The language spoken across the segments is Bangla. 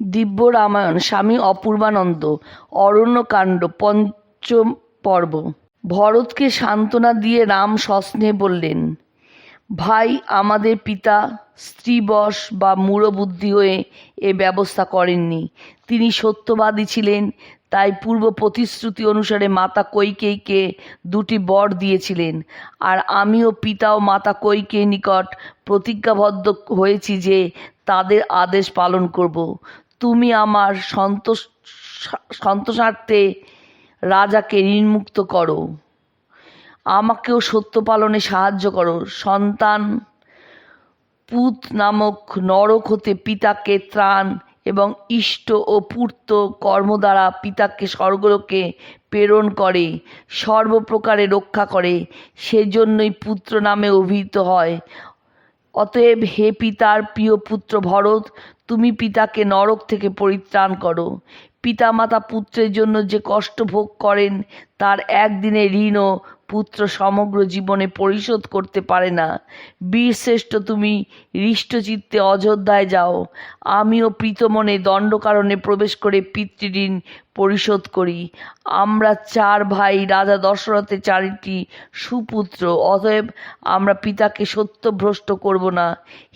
দিব্য রামায়ণ, স্বামী অপূর্বানন্দ, অরণ্যকাণ্ড, পঞ্চম পর্ব। ভরতকে সান্ত্বনা দিয়ে রাম সস্নেহে বললেন, ভাই, আমাদের পিতা স্ত্রীবশ বা মূঢ়বুদ্ধি হয়ে এ ব্যবস্থা করেননি। তিনি সত্যবাদী ছিলেন, তাই পূর্ব প্রতিশ্রুতি অনুসারে মাতা কৈকেয়ীকে দুটি বর দিয়েছিলেন। আর আমিও পিতা ও মাতা কৈকেয়ীর নিকট প্রতিজ্ঞাবদ্ধ হয়েছি যে তাদের আদেশ পালন করব। তুমি আমার সন্তোষ, সন্তোষার্থে রাজাকে ঋণমুক্ত করো। আমাকেও সত্য পালনে সাহায্য করো। সন্তান, পুত নামক নরক হতে পিতাকে ত্রাণ এবং ইষ্ট ও পূর্ত কর্ম দ্বারা পিতাকে স্বর্গলোকে প্রেরণ করে, সর্বপ্রকারে রক্ষা করে। সেজন্যই পুত্র নামে অভিহিত হয়। অতএব হে পিতার প্রিয় পুত্র ভরত তুমি পিতাকে নরক থেকে পরিত্রাণ করো। পিতামাতা পুত্রের জন্য যে কষ্ট ভোগ করেন, তার একদিনে ঋণও পুত্র সমগ্র জীবনে পরিশোধ করতে পারে না। বীরশ্রেষ্ঠ তুমি হৃষ্টচিত্তে অযোধ্যায় যাও। আমিও প্রীতমনে দণ্ডকারণে প্রবেশ করে পিতৃঋণ পরিশোধ করি। আমরা চার ভাই রাজা দশরথের চারিটি সুপুত্র, অতএব আমরা পিতাকে সত্যভ্রষ্ট করব না।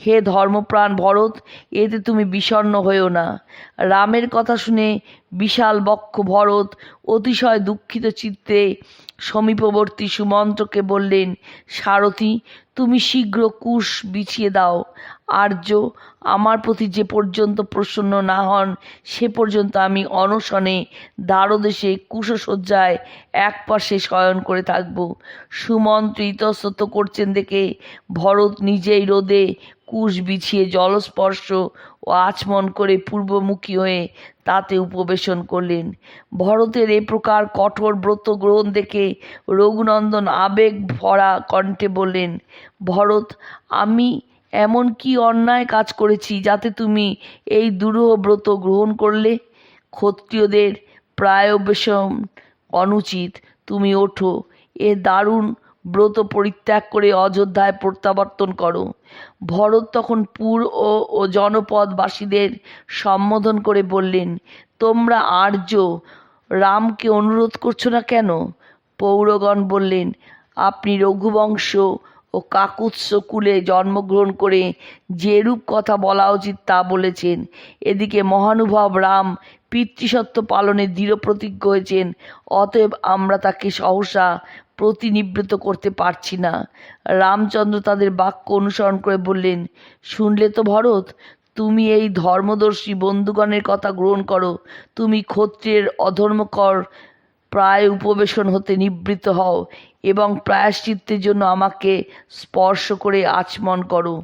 হে ধর্মপ্রাণ ভরত, এতে তুমি বিষণ্ণ হয়েও না। রামের কথা শুনে বিশাল বক্ষ ভরত অতিশয় দুঃখিত চিত্তে সমীপবর্তী সুমন্ত্রকে বললেন, সারথি তুমি শীঘ্র কুশ বিছিয়ে দাও। আর্য, আমার প্রতি যে পর্যন্ত প্রসন্ন না হন, সে পর্যন্ত আমি অনশনে দ্বারদেশে কুশসজ্জায় এক পাশে শয়ন করে থাকব। সুমন্ত্রিত ইতস্তত করছেন দেখে ভরত নিজেই রোদে কুশ বিছিয়ে জলস্পর্শ ও আচমন করে পূর্বমুখী হয়ে তাতে উপবেশন করলেন। ভরতের এ প্রকার কঠোর ব্রত গ্রহণ দেখে রঘুনন্দন আবেগ ভরা কণ্ঠে বললেন, ভরত, আমি এমন কি অন্যায় কাজ করেছি যাতে তুমি এই দুরূহ ব্রত গ্রহণ করলে? ক্ষত্রিয়দের প্রায়োবেশন অনুচিত। তুমি ওঠো, এ দারুণ ব্রত পরিত্যাগ করে অযোধ্যায় প্রত্যাবর্তন করো। ভরত তখন পুর ও ও জনপদবাসীদের সম্বোধন করে বললেন, তোমরা আর্য, রামকে অনুরোধ করছ না কেন? পৌরগণ বললেন, আপনি রঘুবংশ ও কাকুৎস কুলে জন্মগ্রহণ করে যেরূপ কথা বলা উচিত তা বলেছেন। এদিকে মহানুভব রাম পিতৃসত্ব পালনে দৃঢ় প্রতিজ্ঞ হয়েছেন, অতএব আমরা তাকে সহসা প্রতিনিবৃত্ত করতে পারছি না। রামচন্দ্র তাদের বাক্য অনুসরণ করে বললেন, শুনলে তো ভরত, তুমি এই ধর্মদর্শী বন্ধুগণের কথা গ্রহণ করো। তুমি ক্ষত্রিয়ের অধর্মকর প্রায় উপবেশন হতে নিবৃত্ত হও এবং প্রায়শ্চিত্তের জন্য আমাকে স্পর্শ করে আচমন করো।